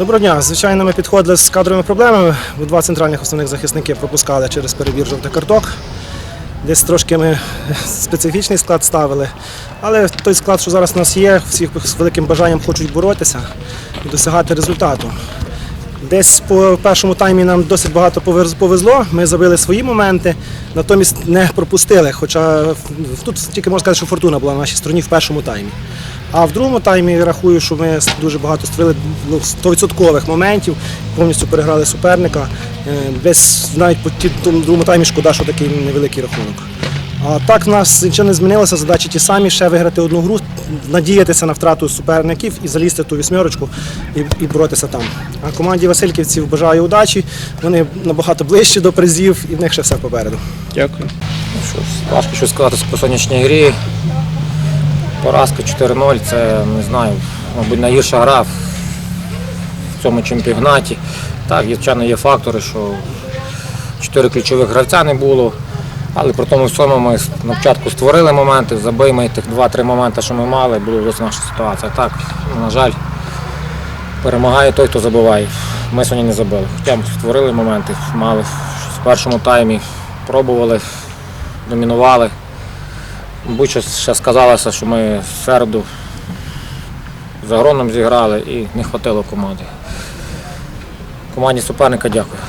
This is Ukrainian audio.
Доброго дня. Звичайно, ми підходили з кадровими проблемами, бо два центральних основних захисники пропускали через перебір жовтих карток. Десь трошки ми специфічний склад ставили. Але той склад, що зараз у нас є, всі з великим бажанням хочуть боротися і досягати результату. Десь по першому таймі нам досить багато повезло. Ми забили свої моменти, натомість не пропустили. Хоча тут тільки можна сказати, що фортуна була на нашій стороні в першому таймі. А в другому таймі я рахую, що ми дуже багато створили ну, 100% моментів, повністю переграли суперника. Десь навіть по ті- тому другому таймі шкода, що такий невеликий рахунок. А так в нас нічого не змінилося, задачі ті самі, ще виграти одну гру, надіятися на втрату суперників і залізти в ту вісьмерочку і, і боротися там. А команді Васильківців бажаю удачі, вони набагато ближче до призів і в них ще все попереду. Дякую. Ну, що важко щось сказати по сонячній грі. Поразка 4-0 це не знаю, мабуть, найгірша гра в цьому чемпіонаті. Так, звичайно, є фактори, що чотири ключових гравця не було. Але при тому всьому ми на початку створили моменти, забиймо тих 2-3 моменти, що ми мали, була ось наша ситуація. Так, на жаль, перемагає той, хто забиває. Ми сьогодні не забили. Хоча ми створили моменти, мали в першому таймі, пробували, домінували. Що ще сказалося, що ми в середу з агроном зіграли і не вистачило команди. Команді суперника дякую.